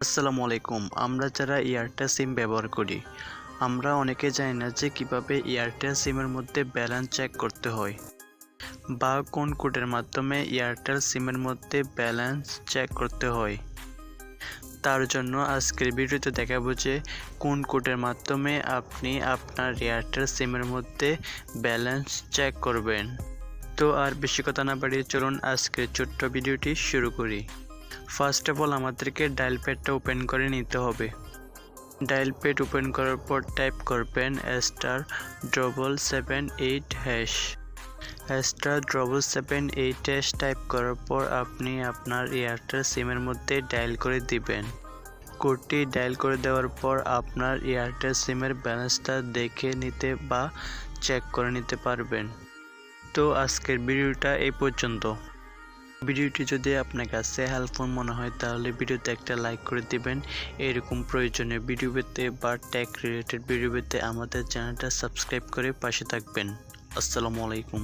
আসসালামু আলাইকুম। আমরা যারা এয়ারটেল সিম ব্যবহার করি, আমরা অনেকে জানি না যে কীভাবে এয়ারটেল সিমের মধ্যে ব্যালেন্স চেক করতে হয় বা কোন কোডের মাধ্যমে এয়ারটেল সিমের মধ্যে ব্যালেন্স চেক করতে হয়। তার জন্য আজকের ভিডিওতে দেখাবো যে কোন কোডের মাধ্যমে আপনি আপনার এয়ারটেল সিমের মধ্যে ব্যালেন্স চেক করবেন। তো আর বেশি কথা না বাড়িয়ে চলুন আজকের ছোট্ট ভিডিওটি শুরু করি। ফার্স্ট অফ অল আমাদেরকে ডায়াল প্যাডটা ওপেন করে নিতে হবে। ডায়াল প্যাড ওপেন করার পর টাইপ করবেন star double seven eight hash star double seven eight hash type করার পর আপনি আপনার এয়ারটেল সিমের মধ্যে ডায়াল করে দিবেন। কোডটি ডায়াল করে দেওয়ার পর আপনার এয়ারটেল সিমের ব্যালেন্সটা দেখে নিতে বা চেক করে নিতে পারবেন। তো আজকের ভিডিওটা এই পর্যন্ত। ভিডিওটি যদি আপনার কাছে হেল্পফুল মনে হয়, তাহলে ভিডিওতে একটা লাইক করে দিবেন। এরকম প্রয়োজনীয় ভিডিও পেতে বা ট্যাগ রিলেটেড ভিডিও পেতে আমাদের চ্যানেলটা সাবস্ক্রাইব করে পাশে থাকবেন। আসসালামু আলাইকুম।